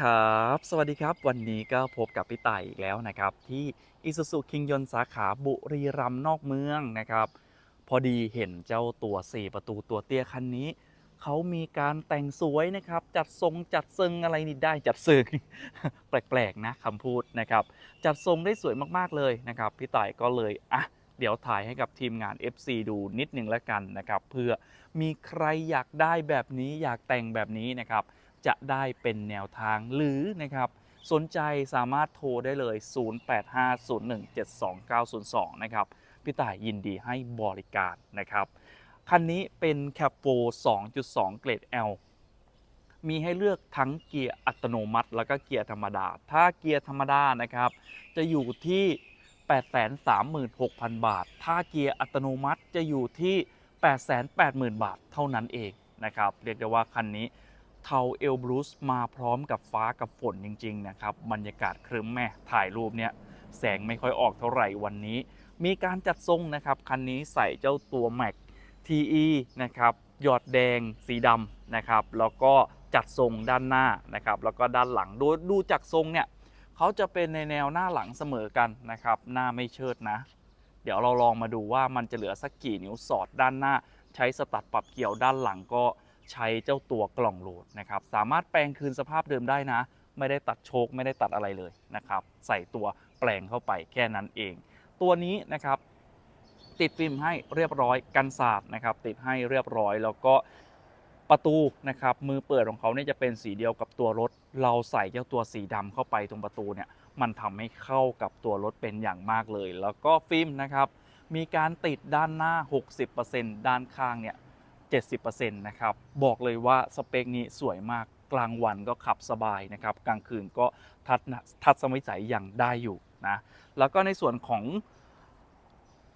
ครับ สวัสดีครับ วันนี้ก็พบกับพี่ไต่อีกแล้วนะครับ ที่อิสุสุคิงยนสาขาบุรีรัมย์นอกเมืองนะครับ พอดีเห็นเจ้าตัว 4 ประตูตัวเตี้ยคันนี้ เขามีการแต่งสวยนะครับ จัดทรงจัดเซิงอะไรนี่ได้จัดเซิงแปลกๆนะคำพูดนะครับ จัดทรงได้สวยมากๆเลยนะครับ พี่ไต่ก็เลยอะเดี๋ยวถ่ายให้กับทีมงาน FC ดูนิดนึงแล้วกันนะครับ เพื่อมีใครอยากได้แบบนี้อยากแต่งแบบนี้นะครับ จะได้เป็นแนวทางหรือนะครับสนใจสามารถโทรได้เลย 0850172902 นะครับ พี่ต่ายยินดีให้บริการนะครับ คันนี้เป็นแคปโฟ2.2 เกรด L มีให้เลือกทั้งเกียร์อัตโนมัติ แล้วก็เกียร์ธรรมดา ถ้าเกียร์ธรรมดานะครับ จะอยู่ที่ 836,000 บาท ถ้าเกียร์อัตโนมัติจะอยู่ที่ 880,000 บาทเท่านั้นเองนะครับ เรียกได้ว่าคันนี้ เทาเอลบรูซมาพร้อมกับฟ้ากับฝนจริง ๆ นะครับ บรรยากาศครึ้มแม่ถ่ายรูปเนี่ยแสงไม่ค่อยออกเท่าไหร่วันนี้ มีการจัดทรงนะครับคันนี้ใส่เจ้าตัว Mac TE นะครับหยอดแดงสีดำนะครับ แล้วก็จัดทรงด้านหน้านะครับ แล้วก็ด้านหลังดูดูจากทรงเนี่ยเขาจะเป็นในแนวหน้าหลังเสมอกันนะครับ หน้าไม่เชิดนะ เดี๋ยวเราลองมาดูว่ามันจะเหลือสักกี่นิ้วสอดด้านหน้า ใช้สตัดปรับเกี่ยวด้านหลังก็ ใช้เจ้าตัวกล่องโหลดนะครับ สามารถแปลงคืนสภาพเดิมได้นะ ไม่ได้ตัดโชคไม่ได้ตัดอะไรเลยนะครับ ใส่ตัวแปลงเข้าไปแค่นั้นเอง ตัวนี้นะครับติดฟิล์มให้เรียบร้อยกันสาดนะครับ ติดให้เรียบร้อยแล้วก็ประตูนะครับมือเปิดของเขาเนี่ยจะเป็นสีเดียวกับตัวรถ เราใส่เจ้าตัวสีดำเข้าไปตรงประตูเนี่ยมันทำให้เข้ากับตัวรถเป็นอย่างมากเลย แล้วก็ฟิล์มนะครับมีการติดด้านหน้า 60%ด้านข้างเนี่ย 70%นะครับ บอกเลยว่าสเปคนี้สวยมากกลางวันก็ขับสบายนะครับ กลางคืนก็ทัดทัดสมัยใสอย่างได้อยู่นะ แล้วก็ในส่วนของ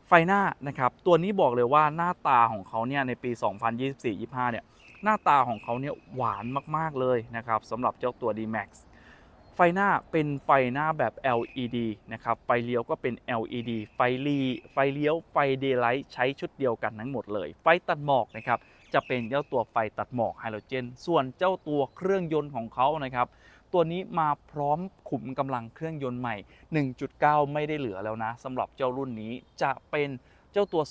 ไฟหน้านะครับ ตัวนี้บอกเลยว่าหน้าตาของเขาเนี่ยในปี 2024-25 เนี่ย หน้าตาของเขาเนี่ยหวานมาก ๆ เลยนะครับสำหรับเจ้าตัว D-Max ฟหน้าเป็นไฟหน้าแบบ LED นะครับ ไฟเลี้ยวก็เป็น LED ไฟลีไฟเลี้ยว ไฟเดย์ไลท์ใช้ชุดเดียวกันทั้งหมดเลย ไฟตัดหมอกนะครับ จะเป็นเจ้าตัวไฟตัดหมอกไฮโดรเจน ส่วนเจ้าตัวเครื่องยนต์ของเขานะครับ ตัวนี้มาพร้อมขุมกำลังเครื่องยนต์ใหม่ 1.9 ไม่ได้เหลือแล้วนะสำหรับเจ้ารุ่นนี้จะเป็นเจ้าตัว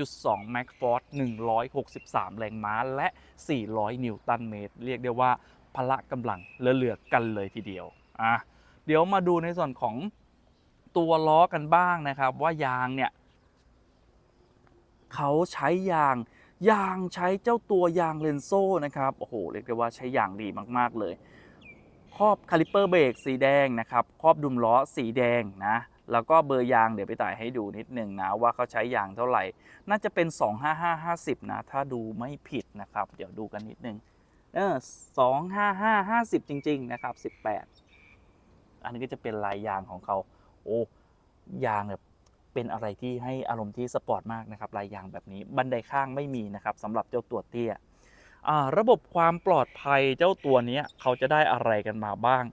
2.2 Max Force 163 แรงม้า และ 400 นิวตันเมตร เรียกได้ว่าพละกำลังเหลือๆกันเลยทีเดียว อะเดี๋ยวมาดูในส่วนของตัวล้อกันบ้างนะครับ ว่ายางเนี่ยเขาใช้ยางยางใช้เจ้าตัวยางเลนโซ่นะครับโอ้โหเรียกได้ว่าใช้ยางดีมากๆเลย ครอบคาลิเปอร์เบรกสีแดงนะครับครอบดุมล้อสีแดงนะแล้วก็เบอร์ยางเดี๋ยวไปต่ายให้ดูนิดหนึ่งนะว่าเขาใช้ยางเท่าไหร่ น่าจะเป็น 25550 นะ ถ้าดูไม่ผิดนะครับ เดี๋ยวดูกันนิดนึงเออ25550 จริง ๆ นะครับ 18 อันนี้ก็จะเป็นลายยางของเขาโอ้ยางแบบเป็นอะไรที่ให้อารมณ์ที่สปอร์ตมากนะครับลายยางแบบนี้บันไดข้างไม่มีนะครับสำหรับเจ้าตัวเตี้ยระบบความปลอดภัยเจ้าตัวนี้เขาจะได้อะไรกันมาบ้าง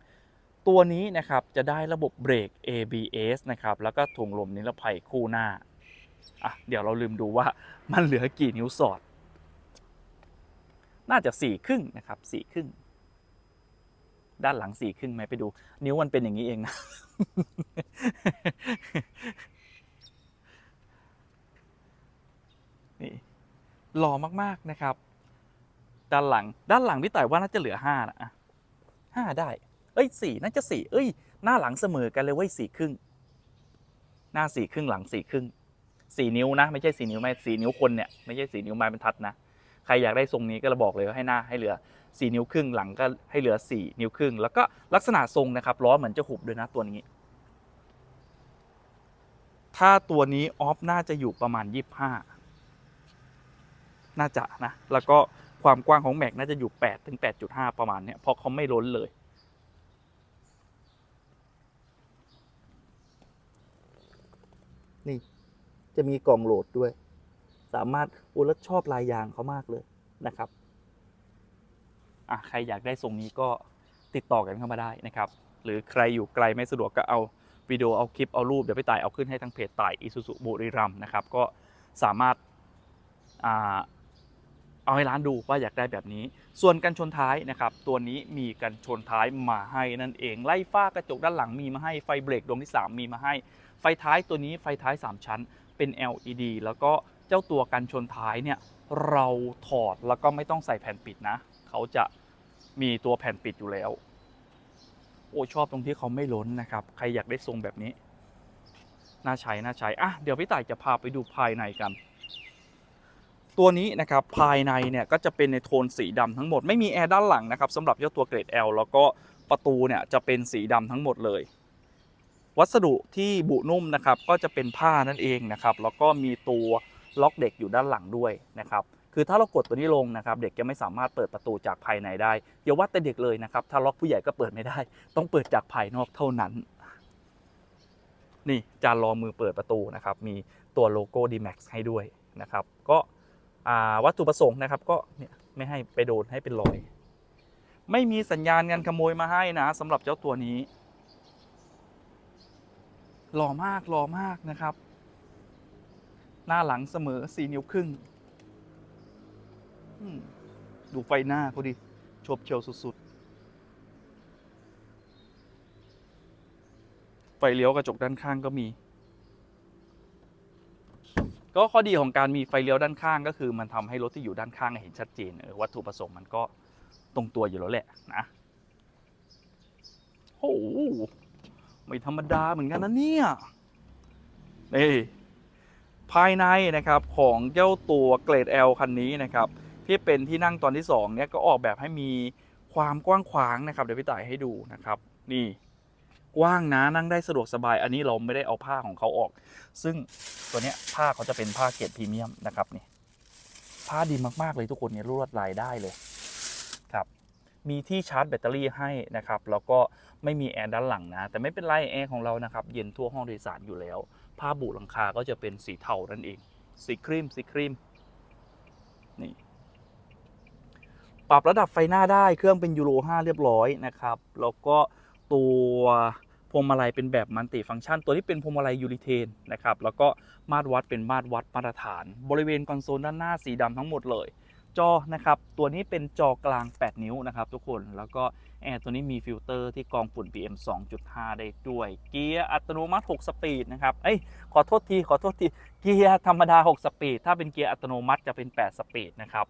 ตัวนี้นะครับจะได้ระบบเบรก ABS นะครับแล้วก็ถุงลมนิรภัยคู่หน้าอะเดี๋ยวเราลืมดูว่ามันเหลือกี่นิ้วสอด น่าจะสี่ครึ่งนะครับสี่ครึ่ง ด้านหลังสี่ครึ่งไหมไปดู นิ้วมันเป็นอย่างนี้เองนะ นี่หล่อมากๆนะครับ ด้านหลัง ด้านหลังพี่ต่ายว่าน่าจะเหลือห้านะอะห้าได้ เอ้ยสี่น่าจะสี่เอ้ย หน้าหลังเสมอกันเลยเว้ยสี่ครึ่ง หน้าสี่ครึ่งหลังสี่ครึ่งสี่นิ้วนะ ไม่ใช่สี่นิ้วไม่สี่นิ้วคนเนี่ยไม่ใช่สี่นิ้วไม้บรรทัดนะ ใครอยากได้ทรงนี้ก็ระบอกเลยว่าให้หน้าให้เหลือ สี่นิ้วครึ่งหลังก็ให้เหลือสี่นิ้วครึ่ง แล้วก็ลักษณะทรงนะครับล้อเหมือนจะหุบด้วยนะตัวนี้ ถ้าตัวนี้ออฟน่าจะอยู่ประมาณยี่สิบห้าน่าจะนะ แล้วก็ความกว้างของแม็กน่าจะอยู่ 8 ถึง 8.5 ประมาณเนี้ยเพราะเขาไม่ล้นเลยนี่จะมีกล่องโหลดด้วย สามารถโอ้แล้วชอบลายยางเขามากเลยนะครับ อะใครอยากได้ทรงนี้ก็ติดต่อกันเข้ามาได้นะครับ หรือใครอยู่ไกลไม่สะดวกก็เอาวิดีโอเอาคลิปเอารูปเดี๋ยวไปต่ายเอาขึ้นให้ทางเพจต่ายอิสุสุบุรีรัมนะครับก็สามารถอ่าเอาให้ร้านดูว่าอยากได้แบบนี้ ส่วนกันชนท้ายนะครับ ตัวนี้มีกันชนท้ายมาให้นั่นเอง ไล่ฝ้ากระจกด้านหลังมีมาให้ไฟเบรกดวงที่ 3 มีมาให้ ไฟท้ายตัวนี้ไฟท้าย 3 ชั้นเป็น LED แล้วก็เจ้าตัวกันชนท้ายเนี่ยเราถอดแล้วก็ไม่ต้องใส่แผ่นปิดนะ เขาจะ มีตัวแผ่นปิดอยู่แล้ว โอ้ชอบตรงที่เขาไม่ล้นนะครับ ใครอยากได้ทรงแบบนี้ น่าใช้น่าใช้อะเดี๋ยวพี่ต่ายจะพาไปดูภายในกัน ตัวนี้นะครับภายในเนี่ยก็จะเป็นในโทนสีดำทั้งหมด ไม่มีแอร์ด้านหลังนะครับสำหรับเจ้าตัวเกรด L แล้วก็ประตูเนี่ยจะเป็นสีดำทั้งหมดเลย วัสดุที่บุนุ่มนะครับก็จะเป็นผ้านั่นเองนะครับ แล้วก็มีตัวล็อกเด็กอยู่ด้านหลังด้วยนะครับ คือถ้าเรากดตัวนี้ลงนะครับเด็กจะไม่สามารถเปิดประตูจากภายในได้อย่าว่าแต่เด็กเลยนะครับถ้าล็อกผู้ใหญ่ก็เปิดไม่ได้ ต้องเปิดจากภายนอกเท่านั้น นี่จานรอมือเปิดประตูนะครับมีตัวโลโก้ D-Max ให้ด้วยนะครับ ก็วัตถุประสงค์นะครับก็เนี่ยไม่ให้ไปโดนให้เป็นรอย ไม่มีสัญญาณการขโมยมาให้นะสำหรับเจ้าตัวนี้หล่อมากหล่อมากนะครับ หน้าหลังเสมอสี่นิ้วครึ่ง ดูไฟหน้าเขาดิโฉบเฉียวสุดๆ ไฟเลี้ยวกระจกด้านข้างก็มี ก็ข้อดีของการมีไฟเลี้ยวด้านข้างก็คือมันทำให้รถที่อยู่ด้านข้างเห็นชัดเจน วัตถุประสงค์มันก็ตรงตัวอยู่แล้วแหละนะโอ้โหไม่ธรรมดาเหมือนกันนะเนี่ยนี่ภายในนะครับของเจ้าตัวเกรด L คันนี้นะครับ ที่เป็นที่นั่งตอนที่2เนี่ยก็ออกแบบให้มีความกว้างขวางนะครับเดี๋ยวพี่ต่ายให้ดูนะครับ นี่กว้างนะนั่งได้สะดวกสบาย อันนี้เราไม่ได้เอาผ้าของเขาออก ซึ่งตัวเนี้ยผ้าเขาจะเป็นผ้าเกรดพรีเมียมนะครับนี่ผ้าดีมากๆเลยทุกคนเนี่ยลวดลายได้เลยครับ มีที่ชาร์จแบตเตอรี่ให้นะครับ แล้วก็ไม่มีแอร์ด้านหลังนะ แต่ไม่เป็นไรแอร์ของเรานะครับ เย็นทั่วห้องโดยสารอยู่แล้ว ผ้าบุหลังคาก็จะเป็นสีเทานั่นเอง สีครีมสีครีมนี่ ปรับระดับไฟหน้าได้เครื่องเป็นยูโร5 เรียบร้อยนะครับ แล้วก็ตัวพวงมาลัยเป็นแบบมัลติฟังก์ชัน ตัวนี้เป็นพวงมาลัยยูริเทนนะครับ แล้วก็มาตรวัดเป็นมาตรวัดมาตรฐาน บริเวณคอนโซลด้านหน้าสีดำทั้งหมดเลย จอนะครับ ตัวนี้เป็นจอกลาง 8 นิ้วนะครับทุกคน แล้วก็แอร์ตัวนี้มีฟิลเตอร์ที่กรองฝุ่น PM 2.5 ได้ด้วย เกียร์อัตโนมัติ 6 สปีดนะครับ เอ้ย ขอโทษที ขอโทษที เกียร์ธรรมดา 6 สปีด ถ้าเป็นเกียร์อัตโนมัติจะเป็น 8 สปีดนะครับ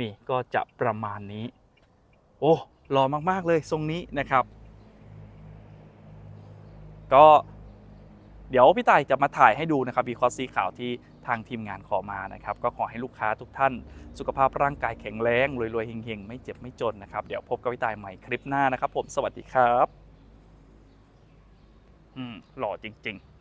นี่ก็จะประมาณนี้ โอ้หล่อมากๆเลยทรงนี้นะครับ ก็เดี๋ยวพี่ต่ายจะมาถ่ายให้ดูนะครับบีคอสสีขาวที่ทางทีมงานขอมานะครับ ก็ขอให้ลูกค้าทุกท่าน สุขภาพร่างกายแข็งแรงรวยๆเฮงๆ ไม่เจ็บไม่จนนะครับ เดี๋ยวพบกับพี่ต่ายใหม่คลิปหน้านะครับ ผมสวัสดีครับ อืมหล่อจริง ๆ